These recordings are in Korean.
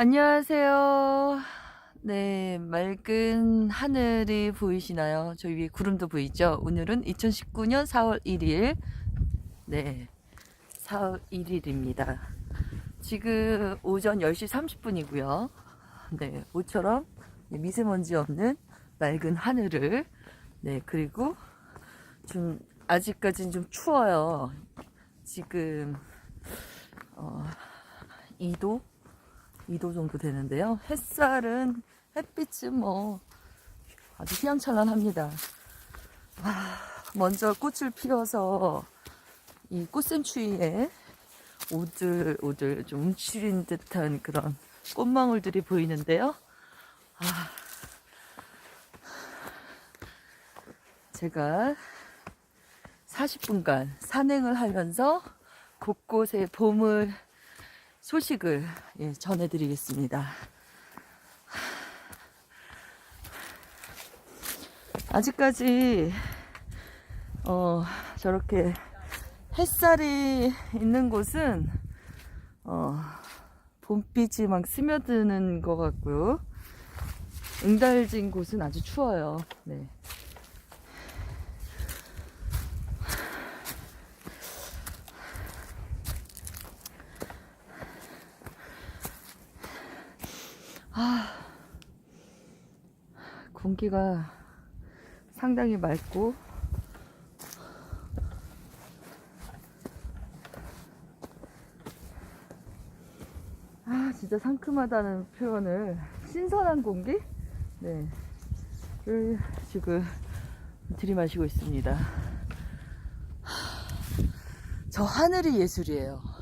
안녕하세요. 네, 맑은 하늘이 보이시나요? 저 위에 구름도 보이죠? 오늘은 2019년 4월 1일. 네, 4월 1일입니다. 지금 오전 10시 30분이고요. 네, 모처럼 미세먼지 없는 맑은 하늘을. 네, 그리고 좀, 아직까지는 좀 추워요. 지금, 어, 2도? 2도 정도 되는데요. 햇살은 햇빛은 뭐 아주 휘황찬란합니다. 아, 먼저 꽃을 피워서 이 꽃샘추위에 오들 오들 좀 움츠린 듯한 그런 꽃망울들이 보이는데요. 아, 제가 40분간 산행을 하면서 곳곳에 봄을 소식을 예, 전해드리겠습니다. 아직까지 어, 저렇게 햇살이 있는 곳은 어, 봄빛이 막 스며드는 것 같고요. 응달진 곳은 아주 추워요. 네. 공기가 상당히 맑고 아 진짜 상큼하다는 표현을 신선한 공기? 네를 지금 들이마시고 있습니다. 저 하늘이 예술이에요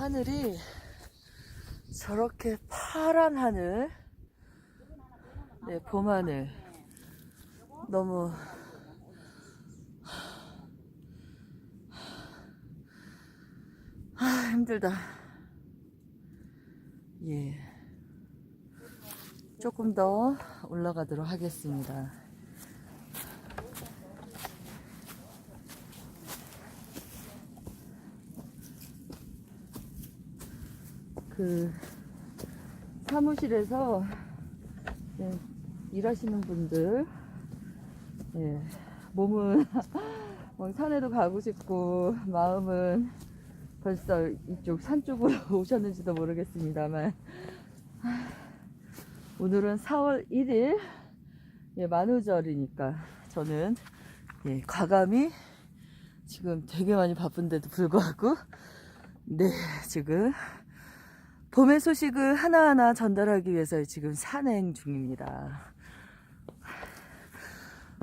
하늘이 저렇게 파란 하늘, 네, 봄하늘. 너무, 아, 힘들다. 예. 조금 더 올라가도록 하겠습니다. 그, 사무실에서 네, 일하시는 분들 예, 몸은 뭐 산에도 가고 싶고 마음은 벌써 이쪽 산 쪽으로 오셨는지도 모르겠습니다만 하, 오늘은 4월 1일 예, 만우절이니까 저는 예, 과감히 지금 되게 많이 바쁜데도 불구하고 네 지금 봄의 소식을 하나하나 전달하기 위해서 지금 산행 중입니다.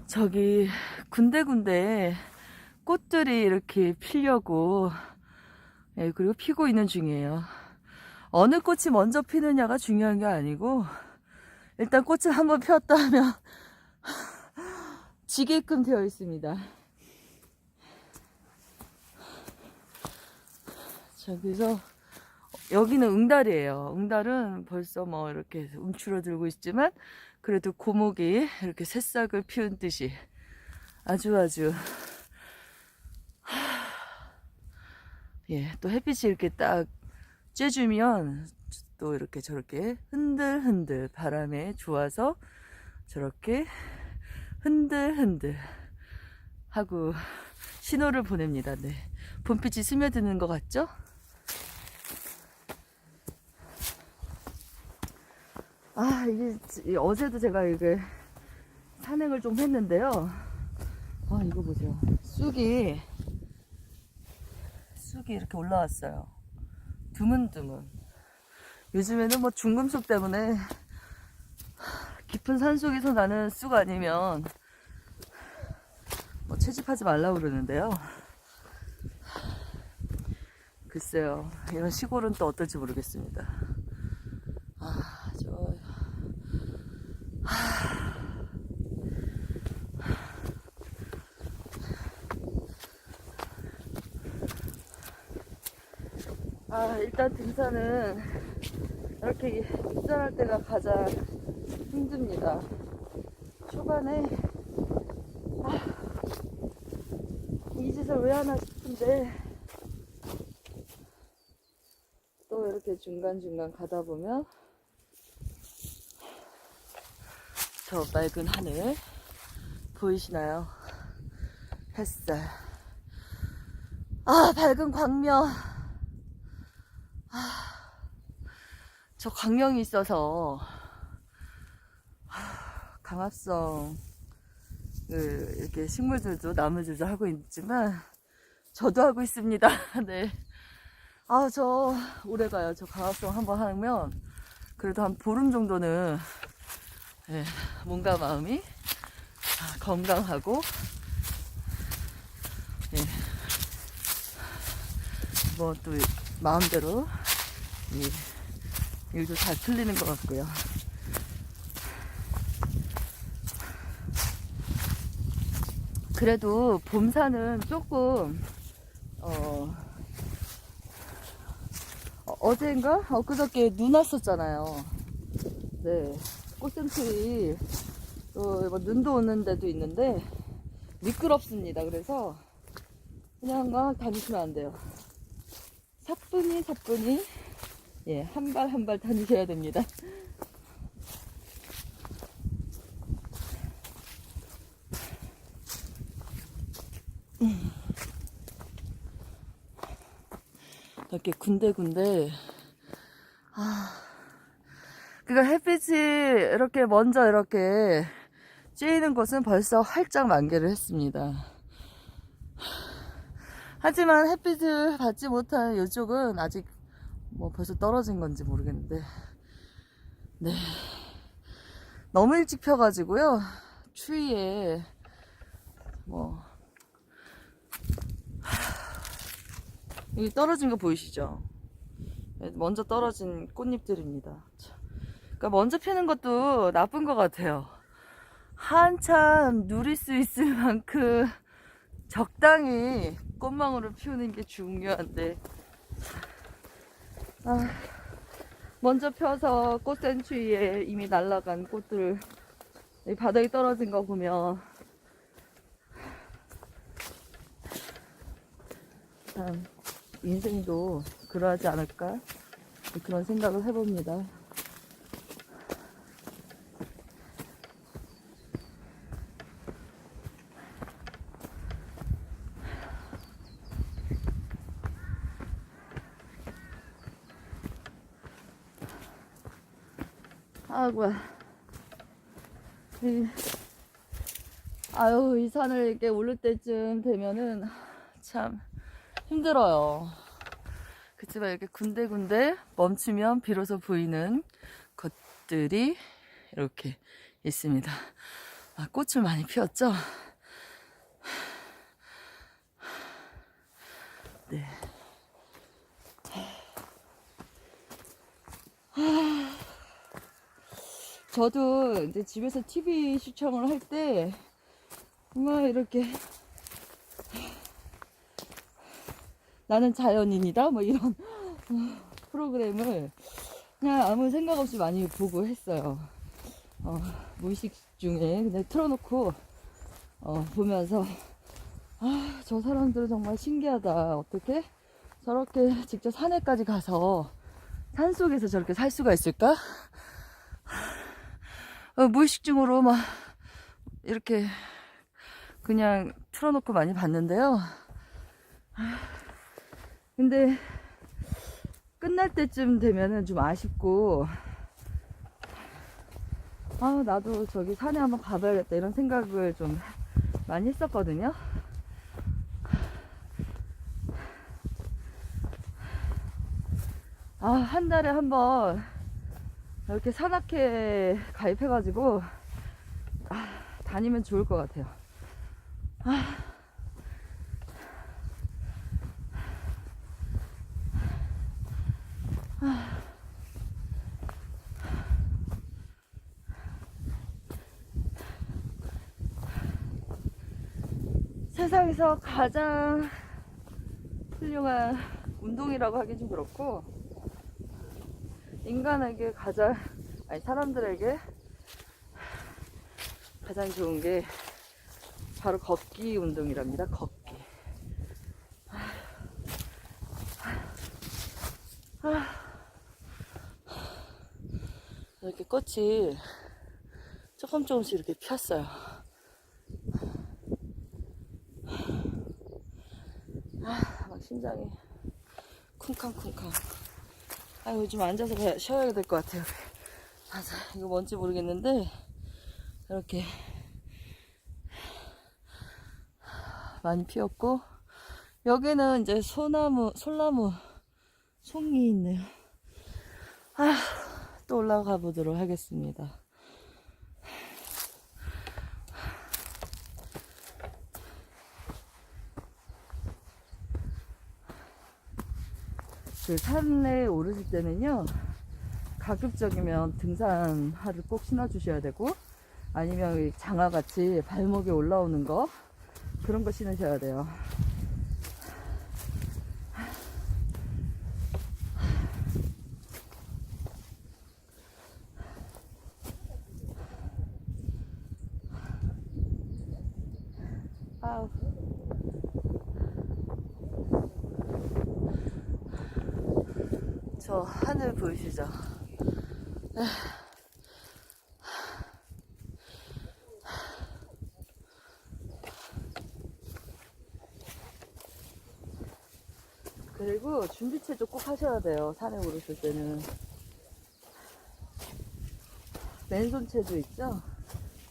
저기 군데군데 꽃들이 이렇게 피려고 예, 그리고 피고 있는 중이에요. 어느 꽃이 먼저 피느냐가 중요한 게 아니고 일단 꽃을 한번 피웠다 하면 지게끔 되어 있습니다. 저기서 여기는 응달이에요. 응달은 벌써 뭐 이렇게 움츠러들고 있지만 그래도 고목이 이렇게 새싹을 피운 듯이 아주 아주 예, 또 햇빛이 이렇게 딱 쬐주면 또 이렇게 저렇게 흔들흔들 바람에 좋아서 저렇게 흔들흔들 하고 신호를 보냅니다. 네. 봄빛이 스며드는 것 같죠? 아, 이게, 지- 어제도 제가 이게 산행을 좀 했는데요. 아, 이거 보세요. 쑥이, 쑥이 이렇게 올라왔어요. 드문드문. 요즘에는 뭐 중금속 때문에 깊은 산 속에서 나는 쑥 아니면 뭐 채집하지 말라고 그러는데요. 글쎄요. 이런 시골은 또 어떨지 모르겠습니다. 아, 저 아, 일단 등산은 이렇게 입산할 때가 가장 힘듭니다. 초반에 아, 이 짓을 왜 하나 싶은데 또 이렇게 중간중간 가다 보면 저 맑은 하늘 보이시나요? 햇살. 아, 밝은 광명. 아, 저 광명이 있어서 아, 강압성 그 이렇게 식물들도 나무들도 하고 있지만 저도 하고 있습니다. 네. 아, 저 오래 가요. 저 강압성 한번 하면 그래도 한 보름 정도는 예, 몸과 마음이 아, 건강하고 예, 뭐또 마음대로 이 일도 잘 풀리는 것 같고요. 그래도 봄산은 조금 어 어, 어젠가 엊그저께 눈 왔었잖아요. 네, 꽃샘추위 또뭐 눈도 오는 데도 있는데 미끄럽습니다. 그래서 그냥 막 다니시면 안 돼요. 사뿐히 사뿐히 예, 한 발 한 발 다니셔야 됩니다. 이렇게 군데군데 아 그러니까 햇빛이 이렇게 먼저 이렇게 쬐이는 곳은 벌써 활짝 만개를 했습니다. 하지만 햇빛을 받지 못한 이쪽은 아직 뭐 벌써 떨어진 건지 모르겠는데 네 너무 일찍 펴가지고요 추위에 뭐 여기 떨어진 거 보이시죠? 네, 먼저 떨어진 꽃잎들입니다. 참. 그러니까 먼저 피는 것도 나쁜 것 같아요. 한참 누릴 수 있을 만큼 적당히 꽃망울을 피우는 게 중요한데. 아, 먼저 펴서 꽃센추위에 이미 날아간 꽃들. 바닥에 떨어진 거 보면. 참 인생도 그러하지 않을까? 그런 생각을 해봅니다. 아이고야. 이, 아유, 이 산을 이렇게 오를 때쯤 되면은 참 힘들어요. 그치만 이렇게 군데군데 멈추면 비로소 보이는 것들이 이렇게 있습니다. 아, 꽃을 많이 피웠죠? 네. 저도 이제 집에서 TV 시청을 할 때, 막 이렇게, 나는 자연인이다? 뭐 이런 프로그램을 그냥 아무 생각 없이 많이 보고 했어요. 어, 무의식 중에 그냥 틀어놓고, 어, 보면서, 아, 저 사람들은 정말 신기하다. 어떻게 저렇게 직접 산에까지 가서 산 속에서 저렇게 살 수가 있을까? 어, 무의식중으로 막 이렇게 그냥 틀어놓고 많이 봤는데요. 근데 끝날 때쯤 되면은 좀 아쉽고 아 나도 저기 산에 한번 가봐야겠다 이런 생각을 좀 많이 했었거든요. 아 한 달에 한번 이렇게 산악회 가입해가지고 아, 다니면 좋을 것 같아요. 아. 아. 세상에서 가장 훌륭한 운동이라고 하기 좀 그렇고 인간에게 가장 아니 사람들에게 가장 좋은 게 바로 걷기 운동이랍니다. 걷기. 아, 이렇게 꽃이 조금 조금씩 이렇게 폈어요. 아, 막 심장이 쿵쾅쿵쾅. 아, 요즘 앉아서 배- 쉬어야 될 것 같아요. 맞아, 이거 뭔지 모르겠는데, 이렇게 많이 피었고, 여기는 이제 소나무, 솔나무, 송이 있네요. 아, 또 올라가 보도록 하겠습니다. 그 산에 오르실 때는요, 가급적이면 등산화를 꼭 신어주셔야 되고, 아니면 이 장화같이 발목에 올라오는 거, 그런 거 신으셔야 돼요. 저 하늘 보이시죠? 그리고 준비체조 꼭 하셔야 돼요. 산에 오르실 때는. 맨손 체조 있죠?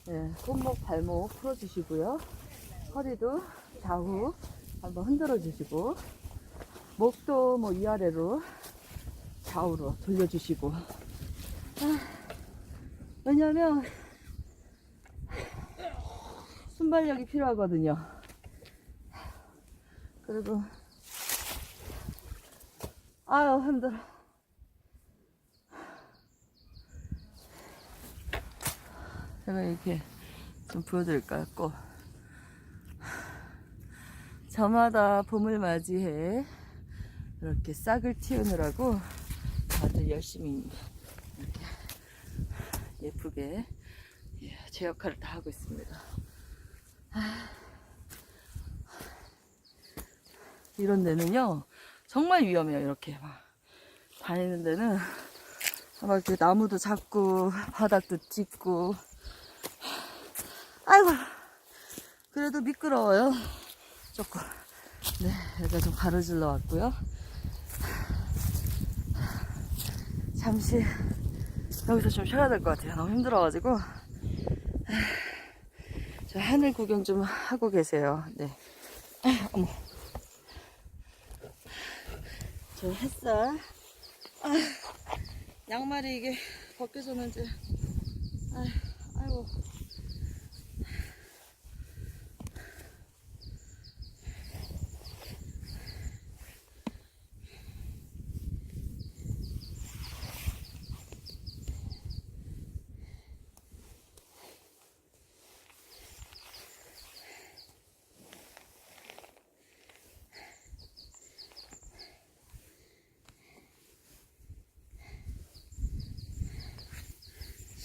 네, 손목, 발목 풀어주시고요. 허리도 좌우 한번 흔들어 주시고, 목도 뭐 위아래로 좌우로 돌려주시고. 아, 왜냐면, 순발력이 필요하거든요. 그리고, 아유, 힘들어. 제가 이렇게 좀 보여드릴까요? 꼭. 저마다 봄을 맞이해 이렇게 싹을 틔우느라고 다들 열심히 예쁘게 예, 제 역할을 다 하고 있습니다. 아, 이런 데는요 정말 위험해요. 이렇게 막 다니는 데는 막 이렇게 나무도 잡고 바닥도 짚고 아이고 그래도 미끄러워요. 조금. 네, 여기가 좀 가로질러 왔고요. 잠시 여기서 좀 쉬어야 될 것 같아요. 너무 힘들어가지고. 저 하늘 구경 좀 하고 계세요. 네. 아, 어머. 저 햇살. 아, 양말이 이게 벗겨졌는지. 아, 아이고.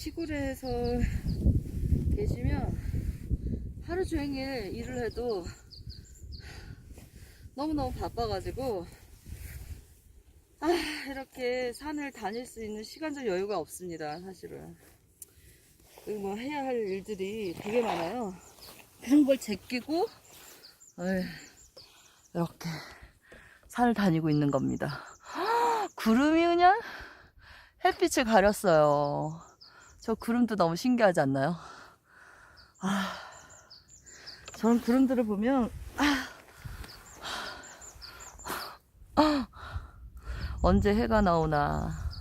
시골에서 계시면 하루 종일 일을 해도 너무너무 바빠가지고 아 이렇게 산을 다닐 수 있는 시간적 여유가 없습니다 사실은. 그리고 뭐 해야 할 일들이 되게 많아요. 그런 걸 제끼고 에이, 이렇게 산을 다니고 있는 겁니다. 구름이 그냥 햇빛을 가렸어요 저 구름도 너무 신기하지 않나요? 아, 저런 구름들을 보면, 아, 아, 언제 해가 나오나.